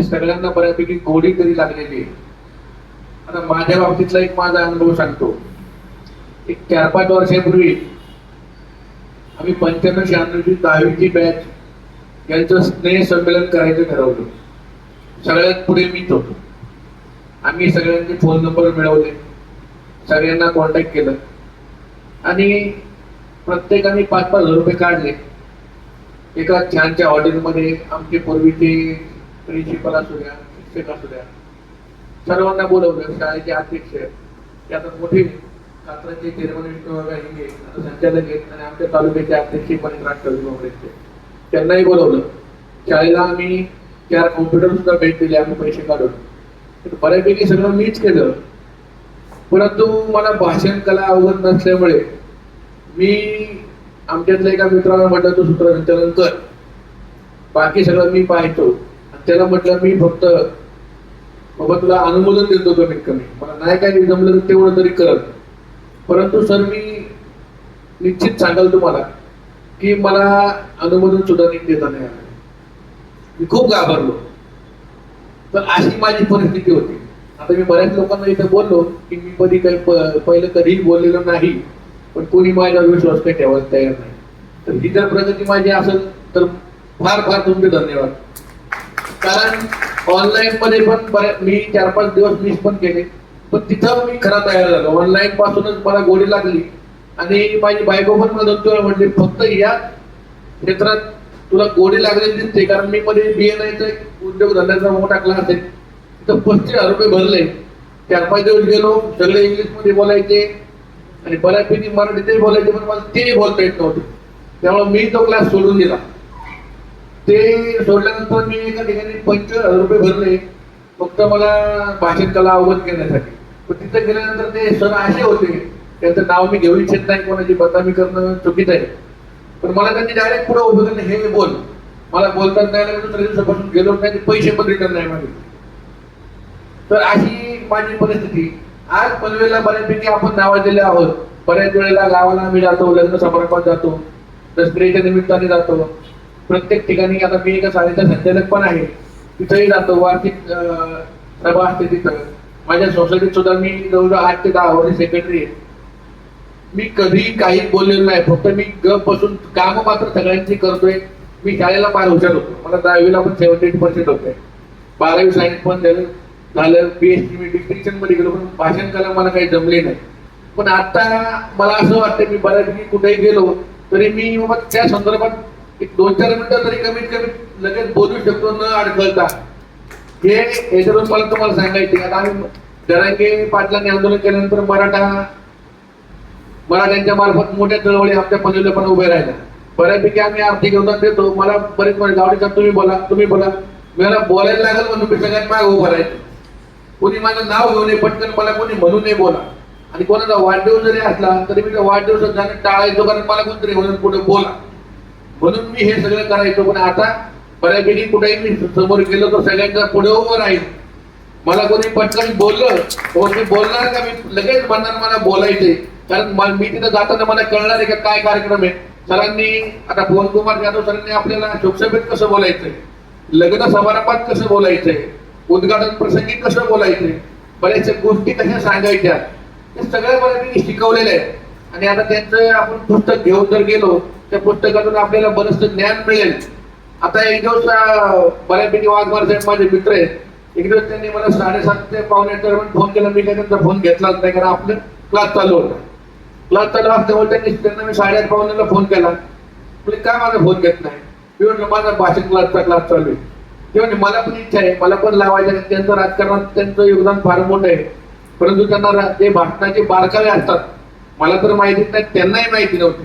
सगळ्यांना बऱ्यापैकी गोडी तरी लागलेली आहे. आता माझ्या बाबतीतला एक माझा अनुभव सांगतो. एक चार पाच वर्षापूर्वी आम्ही पंच्याण्णव शहाण्णवची दहावीची बॅच यांचं स्नेह संमेलन करायचं ठरवलं. सगळ्यात पुढे मीच होतो. आम्ही सगळ्यांचे फोन नंबर मिळवले. सगळ्यांना कॉन्टॅक्ट केलं. आणि प्रत्येकाने पाच पाच हजार रुपये काढले. एका छानच्या हॉटेलमध्ये आमचे पूर्वीचे प्रिन्सिपल असू द्या शिक्षक असू द्या सर्वांना बोलवलं शाळेचे अध्यक्ष ते आता मोठे छात्राचे चेअरमन विष्णू हिंगे संचालक आहेत आणि आमच्या तालुक्याचे अध्यक्ष पण राष्ट्रवादी काँग्रेसचे त्यांनाही बोलवलं. शाळेला आम्ही चार कॉम्प्युटर सुद्धा भेट दिले आम्ही पैसे काढून. तर बऱ्यापैकी सगळं मीच केलं. परंतु मला भाषण कला अवगत नसल्यामुळे मी आमच्यातल्या एका मित्राला म्हटलं तू सूत्रसंचालन कर. बाकी सगळं मी पाहायचो त्याला म्हटलं मी फक्त बाबा तुला अनुमोदन देतो कमीत कमी. मला नाही काय जमलं तर तेवढं तरी करत. परंतु सर मी निश्चित सांगाल तुम्हाला की मला अनुमोदन सुद्धा नीट देता नाही आलं. मी खूप घाबरलो. तर अशी माझी परिस्थिती होती. आता मी बऱ्याच लोकांना इथे बोललो की मी कधी काही पहिलं कधीही बोललेलो नाही पण कोणी माझ्यावर विश्वास काही ठेवायला तयार नाही. तर ही जर प्रगती माझी असेल तर फार फार तुमचे धन्यवाद. कारण ऑनलाईन मध्ये पण मी चार पाच दिवस मिस पण केले. पण तिथं मी खरा तयार झालो. ऑनलाईन पासूनच मला गोडी लागली. आणि माझी बायको पण मला तुला म्हणजे फक्त या क्षेत्रात तुला गोडी लागलेली दिसते. कारण मी मध्ये बीएनआयचा एक उद्योग धंद्याचा मोठा क्लास आहे तर पस्तीस हजार रुपये भरले. चार पाच दिवस गेलो. सगळे इंग्लिशमध्ये बोलायचे. आणि बऱ्यापैकी मराठीतही बोलायचे पण मला तेही बोलता येत नव्हते. त्यामुळे मी तो क्लास सोडून दिला. ते सोडल्यानंतर मी एका ठिकाणी पंचवीस हजार रुपये भरले. फक्त मला भाषण कला अवगत घेण्यासाठी पण तिथे गेल्यानंतर ते सर असे होते त्यांचं नाव मी घेऊ इच्छित नाही कोणाची बदनामी करणं चुकीचं आहे. पण मला त्यांनी डायरेक्ट पुढे उभं करणं हे बोल. मला बोलतात नाही आलं दिवसापासून गेलो नाही पैसे पण रिटर्न नाही मागितले. तर अशी माझी परिस्थिती. आज पनवेलला बऱ्यापैकी आपण नावाजलेले आहोत. बऱ्याच वेळेला गावाला आम्ही जातो लग्न समारंभात जातो. दसऱ्याच्या निमित्ताने जातो. प्रत्येक ठिकाणी आता मी एका शाळेचा संचालक पण आहे. तिथंही जातो वार्षिक सभा असते तिथं. माझ्या सोसायटीत सुद्धा मी जवळजवळ आठ ते दहा वर्ष सेक्रेटरी आहे. मी कधी काही बोललेलो नाही. फक्त मी गप बसून काम मात्र सगळ्यांची करतोय. मी शाळेला फार हुशार होतो. मला दहावीला पण सेव्हन्टी एट पर्सेंट होते. बारावी सायन्स पण झालं झालं बीएससी मी डिस्टिंक्शनमध्ये गेलो पण भाषण करायला मला काही जमले नाही. पण आता मला असं वाटतं मी बऱ्यापैकी कुठेही गेलो तरी मी त्या संदर्भात एक दोन चार मिनिटं तरी कमीत कमी लगेच बोलू शकतो न अडखळता. हे याच्यातून मला तुम्हाला सांगायचे आता आम्ही जरांगे पाटलांनी आंदोलन केल्यानंतर मराठा मराठ्यांच्या मार्फत मोठ्या चळवळी आमच्या पनवेलला पण उभ्या राहिल्या. बऱ्यापैकी आम्ही आर्थिक योगदान देतो. मला बरेच म्हणजे गावडीचा तुम्ही बोला तुम्ही बोला. मला बोलायला लागेल म्हणून मी सगळ्यात मागे उभं राहायचं कोणी माझं नाव घेऊ नये पटकन मला कोणी म्हणू नये बोला. आणि कोणाचा वाढदिवस जरी असला तरी मी त्या वाढदिवसात जाणं टाळायचो कारण मला कोणतरी म्हणून पुढे बोला. म्हणून मी हे सगळं करायचो पण आता बऱ्यापैकी कुठेही मी समोर गेलो तर सगळ्यांच्या पुढे उभं राहील मला कोणी पटकन बोललं तर मी बोलणार का? मी लगेच म्हणणार मला बोलायचे कारण मी तिथं जाताना मला कळणार आहे का काय कार्यक्रम आहे. सरांनी आता पवन कुमार यादव सरांनी आपल्याला शोकसभेत कसं बोलायचंय? लग्न समारंभात कसं बोलायचंय? उद्घाटन प्रसंगी कसं बोलायचंय? बऱ्याचशा गोष्टी कशा सांगायच्या. हे सगळ्या बऱ्यापैकी शिकवलेलं आहे. आणि आता त्यांचं आपण पुस्तक घेऊन जर गेलो त्या पुस्तकातून आपल्याला बरंचसं ज्ञान मिळेल. आता एक दिवस बऱ्यापैकी वाघमार साहेब माझे मित्र आहेत. एक दिवस त्यांनी मला साडेसात ते पावणे दरम्यान फोन केला. मी काय त्यांचा फोन घेतलाच नाही कारण आपलं क्लास चालू होता. क्लास चालू असल्यामुळे त्यांनी त्यांना मी साडेआठ पावण्याला फोन केला. म्हणजे काय माझा फोन घेत नाही? मी म्हटलं माझा भाषण क्लासचा क्लास चालू आहे. ते म्हणजे मला पण इच्छा आहे. मला पण लावायचं आहे. त्यांचं राजकारणात त्यांचं योगदान फार मोठं आहे. परंतु त्यांना ते भाषणाचे बारकावे असतात. मला तर माहितीच नाही. त्यांनाही माहिती नव्हती.